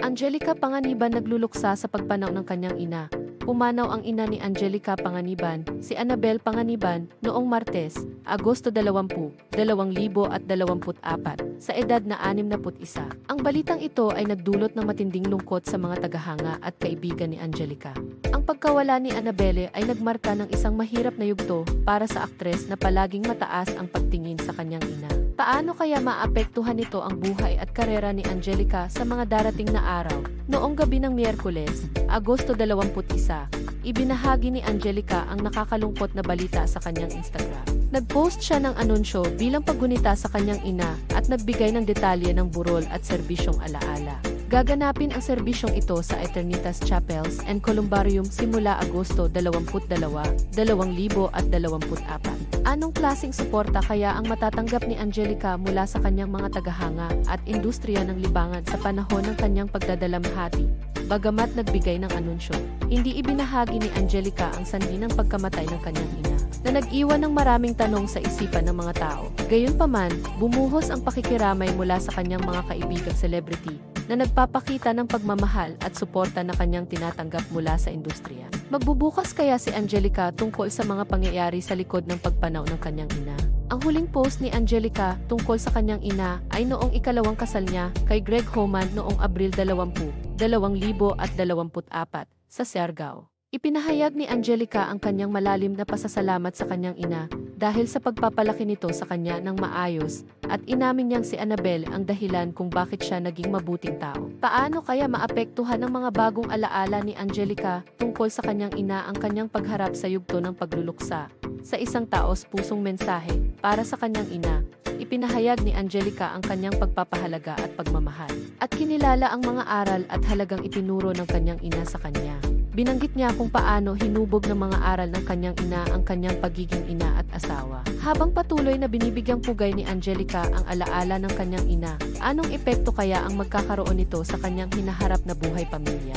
Angelica Panganiban nagluluksa sa pagpanaw ng kanyang ina. Pumanaw ang ina ni Angelica Panganiban, si Annabel Panganiban, noong Martes, Agosto 20, 2024, sa edad na 61. Ang balitang ito ay nagdulot ng matinding lungkot sa mga tagahanga at kaibigan ni Angelica. Ang pagkawala ni Annabelle ay nagmarka ng isang mahirap na yugto para sa aktres na palaging mataas ang pagtingin sa kanyang ina. Paano kaya maapektuhan nito ang buhay at karera ni Angelica sa mga darating na araw? Noong gabi ng Miyerkules, Agosto 21, ibinahagi ni Angelica ang nakakalungkot na balita sa kanyang Instagram. Nag-post siya ng anunsyo bilang paggunita sa kanyang ina at nagbigay ng detalye ng burol at serbisyong alaala. Gaganapin ang serbisyong ito sa Eternitas Chapels and Columbarium simula Agosto 22, 2024. Anong klasing suporta kaya ang matatanggap ni Angelica mula sa kanyang mga tagahanga at industriya ng libangan sa panahon ng kanyang pagdadalamhati? Bagamat nagbigay ng anunsyo, hindi ibinahagi ni Angelica ang sanhi ng pagkamatay ng kanyang ina na nag-iwan ng maraming tanong sa isipan ng mga tao. Gayunpaman, bumuhos ang pakikiramay mula sa kanyang mga kaibigang celebrity na nagpapakita ng pagmamahal at suporta na kanyang tinatanggap mula sa industriya. Magbubukas kaya si Angelica tungkol sa mga pangyayari sa likod ng pagpanaw ng kanyang ina? Ang huling post ni Angelica tungkol sa kanyang ina ay noong ikalawang kasal niya kay Greg Homan noong Abril 20, 2024 sa Siargao. Ipinahayag ni Angelica ang kanyang malalim na pasasalamat sa kanyang ina dahil sa pagpapalaki nito sa kanya ng maayos at inamin niyang si Annabel ang dahilan kung bakit siya naging mabuting tao. Paano kaya maapektuhan ng mga bagong alaala ni Angelica tungkol sa kanyang ina ang kanyang pagharap sa yugto ng pagluluksa? Sa isang taos pusong mensahe para sa kanyang ina, ipinahayag ni Angelica ang kanyang pagpapahalaga at pagmamahal. At kinilala ang mga aral at halagang itinuro ng kanyang ina sa kanya. Binanggit niya kung paano hinubog ng mga aral ng kanyang ina ang kanyang pagiging ina at asawa. Habang patuloy na binibigyang pugay ni Angelica ang alaala ng kanyang ina, anong epekto kaya ang magkakaroon nito sa kanyang hinaharap na buhay pamilya?